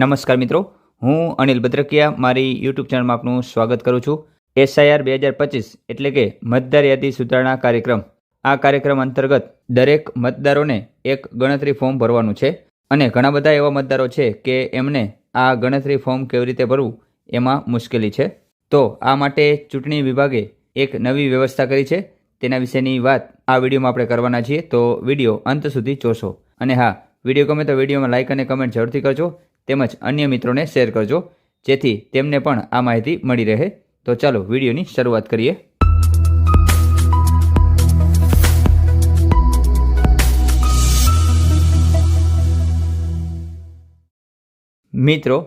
નમસ્કાર મિત્રો, હું અનિલ ભદ્રકિયા મારી યુટ્યુબ ચેનલમાં આપનું સ્વાગત કરું છું. એસઆઈઆર બે હજાર પચીસ એટલે કે મતદાર યાદી સુધારણા કાર્યક્રમ. આ કાર્યક્રમ અંતર્ગત દરેક મતદારોને એક ગણતરી ફોર્મ ભરવાનું છે અને ઘણા બધા એવા મતદારો છે કે એમને આ ગણતરી ફોર્મ કેવી રીતે ભરવું એમાં મુશ્કેલી છે. તો આ માટે ચૂંટણી વિભાગે એક નવી વ્યવસ્થા કરી છે. તેના વિશેની વાત આ વિડીયોમાં આપણે કરવાના છીએ. તો વીડિયો અંત સુધી જોશો. અને હા, વીડિયો ગમે તો વિડીયોમાં લાઇક અને કમેન્ટ જરૂરથી કરજો. તેમજ અન્ય મિત્રોને શેર કરજો, જેથી તેમને પણ આ માહિતી મળી રહે. તો ચાલો વિડીયોની શરૂઆત કરીએ. મિત્રો,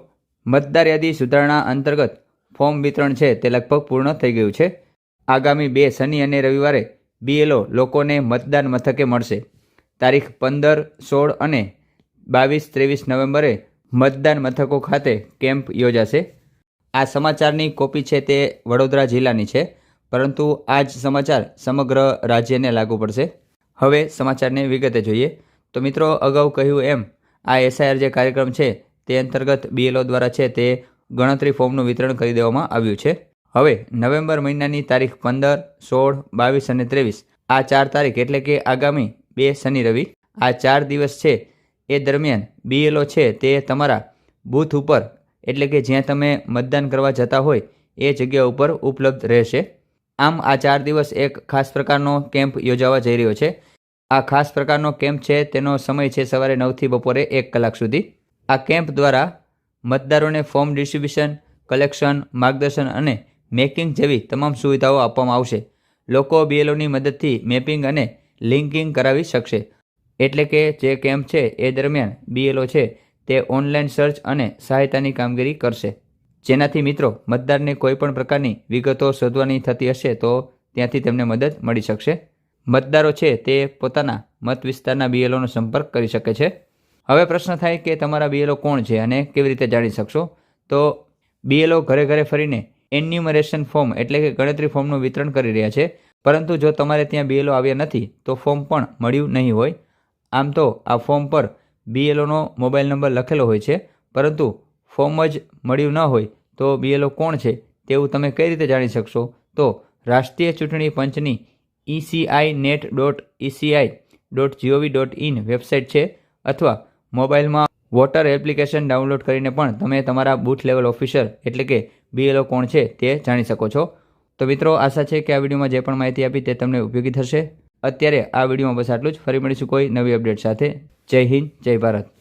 મતદાર યાદી સુધારણા અંતર્ગત ફોર્મ વિતરણ છે તે લગભગ પૂર્ણ થઈ ગયું છે. આગામી બે શનિ અને રવિવારે બીએલઓ લોકોને મતદાન મથકે મળશે. તારીખ પંદર, સોળ અને બાવીસ, ત્રેવીસ નવેમ્બરે મતદાન મથકો ખાતે કેમ્પ યોજાશે. આ સમાચારની કોપી છે તે વડોદરા જિલ્લાની છે, પરંતુ આ જ સમાચાર સમગ્ર રાજ્યને લાગુ પડશે. હવે સમાચારને વિગતે જોઈએ. તો મિત્રો, અગાઉ કહ્યું એમ, આ એસઆઈઆર જે કાર્યક્રમ છે તે અંતર્ગત બીએલઓ દ્વારા છે તે ગણતરી ફોર્મનું વિતરણ કરી દેવામાં આવ્યું છે. હવે નવેમ્બર મહિનાની તારીખ પંદર, સોળ, બાવીસ અને ત્રેવીસ, આ ચાર તારીખ એટલે કે આગામી બે શનિ રવિ, આ ચાર દિવસ છે એ દરમિયાન બીએલઓ છે તે તમારા બૂથ ઉપર, એટલે કે જ્યાં તમે મતદાન કરવા જતા હોય, એ જગ્યા ઉપર ઉપલબ્ધ રહેશે. આમ આ ચાર દિવસ એક ખાસ પ્રકારનો કેમ્પ યોજાવા જઈ રહ્યો છે. આ ખાસ પ્રકારનો કેમ્પ છે, તેનો સમય છે સવારે નવથી બપોરે એક કલાક સુધી. આ કેમ્પ દ્વારા મતદારોને ફોર્મ ડિસ્ટ્રીબ્યુશન, કલેક્શન, માર્ગદર્શન અને મેકિંગ જેવી તમામ સુવિધાઓ આપવામાં આવશે. લોકો બીએલઓની મદદથી મેપિંગ અને લિંકિંગ કરાવી શકશે. એટલે કે જે કેમ્પ છે એ દરમિયાન બીએલઓ છે તે ઓનલાઈન સર્ચ અને સહાયતાની કામગીરી કરશે. જેનાથી મિત્રો, મતદારને કોઈપણ પ્રકારની વિગતો શોધવાની થતી હશે તો ત્યાંથી તેમને મદદ મળી શકશે. મતદારો છે તે પોતાના મત વિસ્તારના બીએલઓનો સંપર્ક કરી શકે છે. હવે પ્રશ્ન થાય કે તમારા બીએલઓ કોણ છે અને કેવી રીતે જાણી શકશો? તો બીએલઓ ઘરે ઘરે ફરીને એન્યુમરેશન ફોર્મ એટલે કે ગણતરી ફોર્મનું વિતરણ કરી રહ્યા છે. પરંતુ જો તમારે ત્યાં બીએલઓ આવ્યા નથી, તો ફોર્મ પણ મળ્યું નહીં હોય. આમ તો આ ફોર્મ પર બીએલઓનો મોબાઈલ નંબર લખેલો હોય છે, પરંતુ ફોર્મ જ મળ્યું ન હોય તો બીએલઓ કોણ છે તેવું તમે કઈ રીતે જાણી શકશો? તો રાષ્ટ્રીય ચૂંટણી પંચની ECI net dot ECI dot GOV dot in website છે, અથવા મોબાઈલમાં વોટર એપ્લિકેશન ડાઉનલોડ કરીને પણ તમે તમારા બૂથ લેવલ ઓફિસર એટલે કે બીએલઓ કોણ છે તે જાણી શકો છો. તો મિત્રો, આશા છે કે આ વિડીયોમાં જે પણ માહિતી આપી તે તમને ઉપયોગી થશે. અત્યારે આ વિડીયોમાં બસ આટલું જ. ફરી મળીશું કોઈ નવી અપડેટ સાથે. જય હિન્દ, જય ભારત.